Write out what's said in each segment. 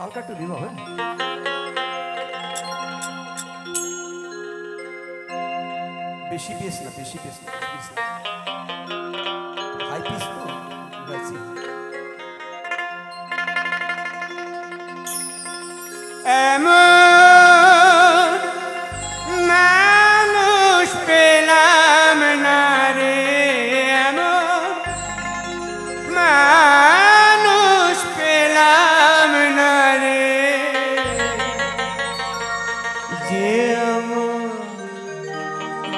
হালকা একটু দিব হ্যাঁ বেশি বেশ না বেশি বেশ না না।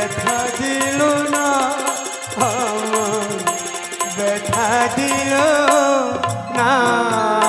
ব্যথা দিল না আমার ব্যথা দিল না।